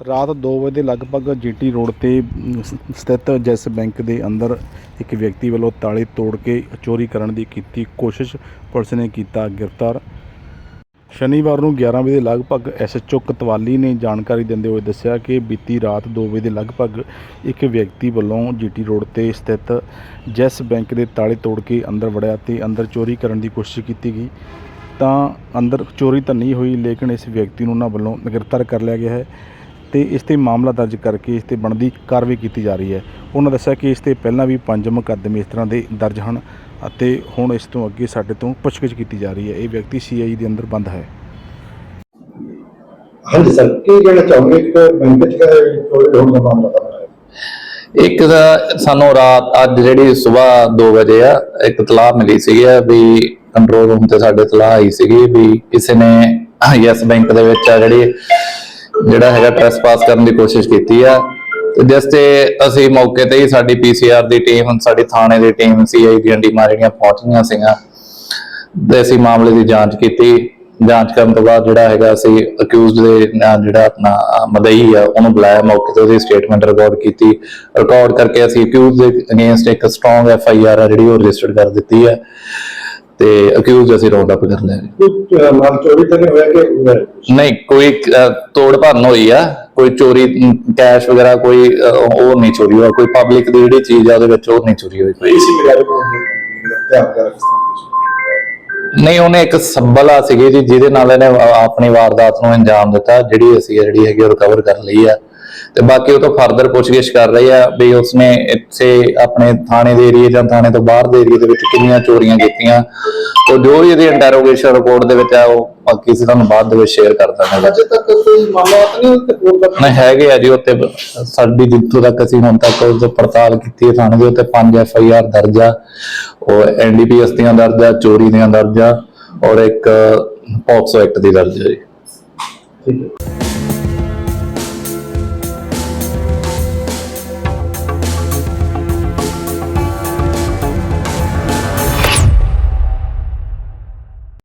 ਰਾਤ 2 ਵਜੇ ਦੇ ਲਗਭਗ ਜੀਟੀ ਰੋਡ ਤੇ ਸਥਿਤ ਜੈਸ ਬੈਂਕ ਦੇ ਅੰਦਰ ਇੱਕ ਵਿਅਕਤੀ ਵੱਲੋਂ ਤਾਲੇ ਤੋੜ ਕੇ ਚੋਰੀ ਕਰਨ ਦੀ ਕੀਤੀ ਕੋਸ਼ਿਸ਼, ਪੁਲਿਸ ਨੇ ਕੀਤਾ ਗ੍ਰਿਫਤਾਰ। ਸ਼ਨੀਵਾਰ ਨੂੰ 11 ਵਜੇ ਦੇ ਲਗਭਗ ਐਸਐਚਓ ਕਤਵਾਲੀ ਨੇ ਜਾਣਕਾਰੀ ਦਿੰਦੇ ਹੋਏ ਦੱਸਿਆ ਕਿ ਬੀਤੀ ਰਾਤ 2 ਵਜੇ ਦੇ ਲਗਭਗ ਇੱਕ ਵਿਅਕਤੀ ਵੱਲੋਂ ਜੀਟੀ ਰੋਡ ਤੇ ਸਥਿਤ ਜੈਸ ਬੈਂਕ ਦੇ ਤਾਲੇ ਤੋੜ ਕੇ ਅੰਦਰ ਵੜਿਆ ਤੇ ਅੰਦਰ ਚੋਰੀ ਕਰਨ ਦੀ ਕੋਸ਼ਿਸ਼ ਕੀਤੀ ਗਈ। ਤਾਂ ਅੰਦਰ ਚੋਰੀ ਤਾਂ ਨਹੀਂ ਹੋਈ, ਲੇਕਿਨ ਇਸ ਵਿਅਕਤੀ ਨੂੰ ਉਹਨਾਂ ਵੱਲੋਂ ਗ੍ਰਿਫਤਾਰ ਕਰ ਲਿਆ ਗਿਆ ਹੈ। ਤੇ ਇਸ ਤੇ ਮਾਮਲਾ ਦਰਜ ਕਰਕੇ ਇਸ ਤੇ ਬਣਦੀ ਕਾਰਵਾਈ ਕੀਤੀ ਜਾ ਰਹੀ ਹੈ। ਉਹਨਾਂ ਦੱਸਿਆ ਕਿ ਇਸ ਤੇ ਪਹਿਲਾਂ ਵੀ ਪੰਜ ਮੁਕੱਦਮੇ ਇਸ ਤਰ੍ਹਾਂ ਦੇ ਦਰਜ ਹਨ ਅਤੇ ਹੁਣ ਇਸ ਤੋਂ ਅੱਗੇ ਸਾਡੇ ਤੋਂ ਪੁੱਛਗਿੱਛ ਕੀਤੀ ਜਾ ਰਹੀ ਹੈ। ਇਹ ਵਿਅਕਤੀ ਸੀਆਈ ਦੇ ਅੰਦਰ ਬੰਦ ਹੈ। ਹਾਂਜੀ ਸਰ ਕੀ ਕਹਿਣਾ ਚਾਹੋਗੇ? ਇੱਕ ਬੈਂਕ ਚ ਹੋਣ ਦਾ ਮਾਮਲਾ ਆਇਆ ਇੱਕ ਤਾਂ ਸਾਨੂੰ ਰਾਤ ਅੱਜ ਜਿਹੜੀ ਸਵੇਰ 2 ਵਜੇ ਆ ਇੱਕ ਤਲਾਹ ਮਿਲੀ ਸੀਗੀ ਵੀ ਕੰਟਰੋਲ ਰੂਮ ਤੇ ਸਾਡੇ ਤਲਾਹ ਆਈ ਸੀਗੀ ਵੀ ਕਿਸੇ ਨੇ ਯੈਸ ਬੈਂਕ ਦੇ ਵਿੱਚ ਆ ਜਿਹੜੀ ਜਿਹੜਾ ਹੈਗਾ ਟ੍ਰੈਸਪਾਸ ਕਰਨ ਦੀ ਕੋਸ਼ਿਸ਼ ਕੀਤੀ ਆ। ਜਿਸ ਤੇ ਅਸੀਂ ਮੌਕੇ ਤੇ ਹੀ ਸਾਡੀ ਪੀਸੀਆਰ ਦੀ ਟੀਮ ਸਾਡੀ ਥਾਣੇ ਦੀ ਟੀਮ ਸੀਆਈ ਦੀਆਂ ਟੀਮਾਂ ਜਿਹੜੀਆਂ ਪਹੁੰਚੀਆਂ ਸੀਗੀਆਂ। ਤੇ ਅਸੀਂ ਮਾਮਲੇ ਦੀ ਜਾਂਚ ਕੀਤੀ। ਜਾਂਚ ਕਰਨ ਤੋਂ ਬਾਅਦ ਜਿਹੜਾ ਹੈਗਾ ਅਸੀਂ ਅਕਿਊਜ਼ਡ ਦੇ ਨਾਲ ਜਿਹੜਾ ਆਪਣਾ ਮਦਈ ਆ, ਉਹਨੂੰ ਬੁਲਾਇਆ। ਮੌਕੇ ਤੇ ਉਹਦੀ ਸਟੇਟਮੈਂਟ ਰਿਕਾਰਡ ਕੀਤੀ। ਰਿਕਾਰਡ ਕਰਕੇ ਅਸੀਂ ਅਕਿਊਜ਼ਡ ਦੇ ਅਗੇਂਸਟ ਇੱਕ ਸਟਰੋਂਗ ਐਫ ਆਈ ਆਰ ਆ ਜਿਹੜੀ ਉਹ ਰਜਿਸਟਰ ਕਰ ਦਿੱਤੀ ਹੈ ਤੇ ਅਕਿਊਜ਼ਡ ਅਸੀਂ ਰਾਉਂਡ ਅਪ ਕਰ ਲਿਆ। ਕੋਈ ਅਹ, ਮਾਲ ਚੋਰੀ ਤਾਂ ਨਹੀਂ ਹੋਇਆ ਕਿ? ਨਹੀਂ ਕੋਈ ਅਹ, ਤੋੜ ਭੰਨ ਹੋਈ ਆ ਕੋਈ ਚੋਰੀ ਕੈਸ਼ ਵਗੈਰਾ ਕੋਈ ਅਹ, ਉਹ ਨਹੀਂ ਚੋਰੀ ਹੋਇਆ। ਕੋਈ ਪਬਲਿਕ ਦੀ ਜਿਹੜੀ ਚੀਜ਼ ਆ ਉਹਦੇ ਵਿੱਚ ਉਹ ਨਹੀਂ ਚੋਰੀ ਹੋਈ। ਕੋਈ ਇਸੇ ਮਿਲਾ ਕੇ ਧਿਆਨ ਕਰ ਨਹੀਂ ਉਹਨੇ ਇੱਕ ਸੱਬਲਾ ਸੀਗੀ ਜੀ ਜਿਹਦੇ ਨਾਲ ਇਹਨੇ ਆ- ਆਪਣੀ ਵਾਰਦਾਤ ਨੂੰ ਅੰਜਾਮ ਦਿੱਤਾ। ਜਿਹੜੀ ਅਸੀਂ ਜਿਹੜੀ ਹੈਗੀ ਰਿਕਵਰ ਕਰ ਲਈ ਆ। ਤੇ ਬਾਕੀ ਉਹ ਤੋਂ ਫਰਦਰ ਪੁੱਛਗਿੱਛ ਕਰ ਰਹੀ ਆ ਵੀ ਉਸਨੇ ਇੱਥੇ ਆਪਣੇ ਥਾਣੇ ਦੇ ਏਰੀਆ ਜਾਂ ਥਾਣੇ ਤੋਂ ਬਾਹਰ ਦੇ ਏਰੀਆ ਦੇ ਵਿੱਚ ਕਿੰਨੀਆਂ ਚੋਰੀਆਂ ਕੀਤੀਆਂ। ਉਹ ਜੋ ਵੀ ਇਹਦੀ ਇੰਟਰੋਗੇਸ਼ਨ ਰਿਪੋਰਟ ਦੇ ਵਿੱਚ ਆ ਉਹ ਬਾਕੀ ਅਸੀਂ ਤੁਹਾਨੂੰ ਬਾਅਦ ਦੇ ਵਿੱਚ ਸ਼ੇਅਰ ਕਰ ਦਾਂਗੇ। ਅਜੇ ਤੱਕ ਕੋਈ ਮਾਮਲਾ ਤਾਂ ਨਹੀਂ ਕੋਲ ਦਾ? ਨਹੀਂ ਹੈਗੇ ਆ ਜੀ ਉੱਤੇ ਸਾਡੀ ਜਿੱਥੋਂ ਤੱਕ ਅਸੀਂ ਹੁਣ ਤੱਕ ਉਸ ਦੀ ਪੜਤਾਲ ਕੀਤੀ ਹੈ ਥਾਣੇ ਦੇ ਉੱਤੇ 5 ਐਫ ਆਈ ਆਰ ਦਰਜ ਆ। ਉਹ ਐਨਡੀਪੀਐਸ ਦੀਆਂ ਦਰਜ ਆ ਚੋਰੀ ਦੀਆਂ ਦਰਜ ਆ ਔਰ ਇੱਕ ਪੌਕਸੋ ਐਕਟ ਦੀ ਦਰਜ ਆ ਜੀ। ਠੀਕ ਹੈ।